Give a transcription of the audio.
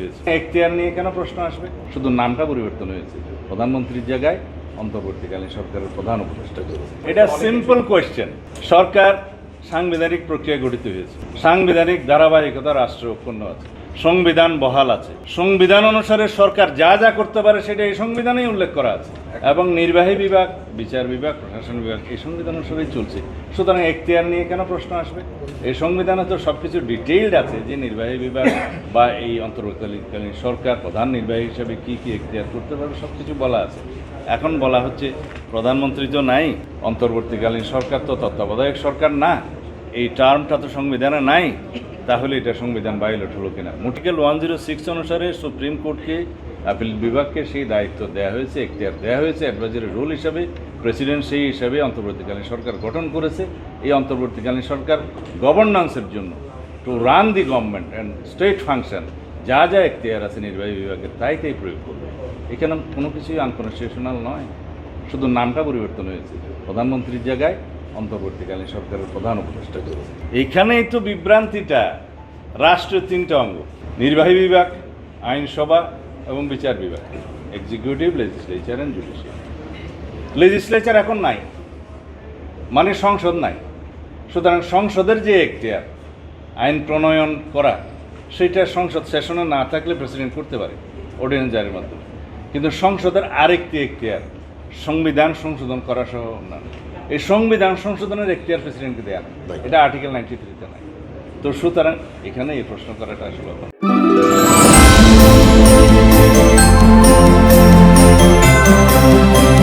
হয়েছে। এখতিয়ার নিয়ে কেন প্রশ্ন আসবে? শুধু নামটা পরিবর্তন হয়েছে। প্রধানমন্ত্রীর জায়গায় অন্তর্বর্তীকালীন সরকারের প্রধান উপদেষ্টা এটা সিম্পল কোয়েশ্চেন সরকার সাংবিধানিক প্রক্রিয়া গঠিত হয়েছে। সাংবিধানিক ধারাবাহিকতা রাষ্ট্রে অক্ষুণ্ণ আছে। সংবিধান বহাল আছে। সংবিধান অনুসারে সরকার যা যা করতে পারে সেটা এই সংবিধানেই উল্লেখ করা আছে। এবং নির্বাহী বিভাগ, বিচার বিভাগ, প্রশাসন বিভাগ এই সংবিধান অনুসারেই চলছে। সুতরাং এখতিয়ার নিয়ে কেন প্রশ্ন আসবে? এই সংবিধানে তো সব কিছু ডিটেইলড আছে যে নির্বাহী বিভাগ বা এই অন্তর্বর্তীকালীন সরকার প্রধান নির্বাহী হিসাবে কি কি এখতিয়ার করতে পারবে সব কিছু বলা আছে। এখন বলা হচ্ছে প্রধানমন্ত্রী তো নাই, অন্তর্বর্তীকালীন সরকার তো তত্ত্বাবধায়ক সরকার না। এই টার্মটা তো সংবিধানে নাই, তাহলে এটা সংবিধান ভায়োলেট হলো কিনা? আর্টিকেল ওয়ান জিরো সিক্স অনুসারে সুপ্রিম কোর্টকে, আপিল বিভাগকে সেই দায়িত্ব দেওয়া হয়েছে, এখতিয়ার দেওয়া হয়েছে, অ্যাডভাইজারি রোল হিসাবে, প্রেসিডেন্ট সেই হিসাবে অন্তর্বর্তীকালীন সরকার গঠন করেছে। এই অন্তর্বর্তীকালীন সরকার গভর্নান্সের জন্য to run the government and state function যা যা এখতিয়ার আছে নির্বাহী বিভাগের তাই তাই প্রয়োগ করবে। এখানে কোনো কিছুই আনকনস্টিটিউশনাল নয়, শুধু নামটা পরিবর্তন হয়েছে। প্রধানমন্ত্রীর জায়গায় অন্তর্বর্তীকালীন সরকারের প্রধান উপদেষ্টা। এইখানেই তো বিভ্রান্তিটা, রাষ্ট্রের তিনটা অঙ্গ, নির্বাহী বিভাগ, আইনসভা এবং বিচার বিভাগ executive legislature and judicial legislature এখন নাই মানে সংসদ নাই। সুতরাং সংসদের যে এখতিয়ার, আইন প্রণয়ন করা, সেটা সংসদ সেশনে না থাকলে প্রেসিডেন্ট করতে পারে অর্ডিন্যান্স জারির মাধ্যমে। কিন্তু সংসদের আরেকটি এখতিয়ার সংবিধান সংশোধন করা সহ অন্যান্য। এই সংবিধান সংশোধনের এখতিয়ার প্রেসিডেন্টকে দেওয়া। এটা আর্টিকেল নাইনটি থ্রিতে নাই। তো সুতরাং এখানে এই প্রশ্ন করাটা আসলে